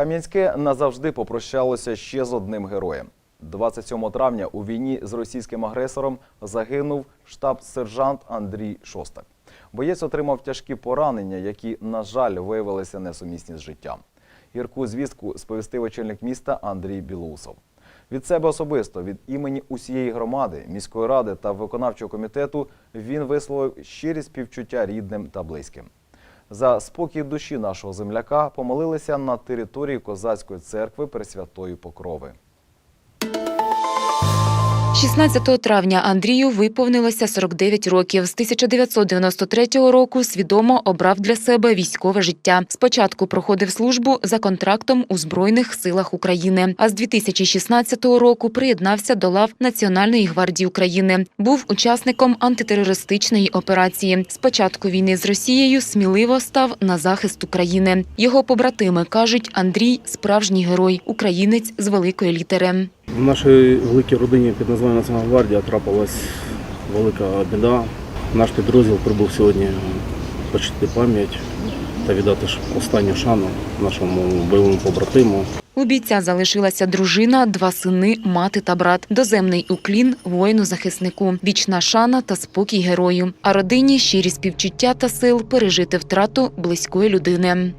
Кам'янське назавжди попрощалося ще з одним героєм. 27 травня у війні з російським агресором загинув штаб-сержант Андрій Шостак. Боєць отримав тяжкі поранення, які, на жаль, виявилися несумісні з життям. Гірку звістку сповістив очільник міста Андрій Білоусов. Від себе особисто, від імені усієї громади, міської ради та виконавчого комітету він висловив щирі співчуття рідним та близьким. За спокій душі нашого земляка помолилися на території Козацької церкви Пресвятої Покрови. 16 травня Андрію виповнилося 49 років. З 1993 року свідомо обрав для себе військове життя. Спочатку проходив службу за контрактом у Збройних силах України, а з 2016 року приєднався до лав Національної гвардії України. Був учасником антитерористичної операції. З початку війни з Росією сміливо став на захист України. Його побратими кажуть, Андрій справжній герой, українець з великої літери. В нашій великій родині під названням Національна гвардія трапилась велика біда. Наш підрозділ прибув сьогодні почти пам'ять та віддати останню шану нашому бойовому побратиму. У бійця залишилася дружина, два сини, мати та брат. Доземний уклін воїну-захиснику, вічна шана та спокій герою. А родині щирі співчуття та сил пережити втрату близької людини.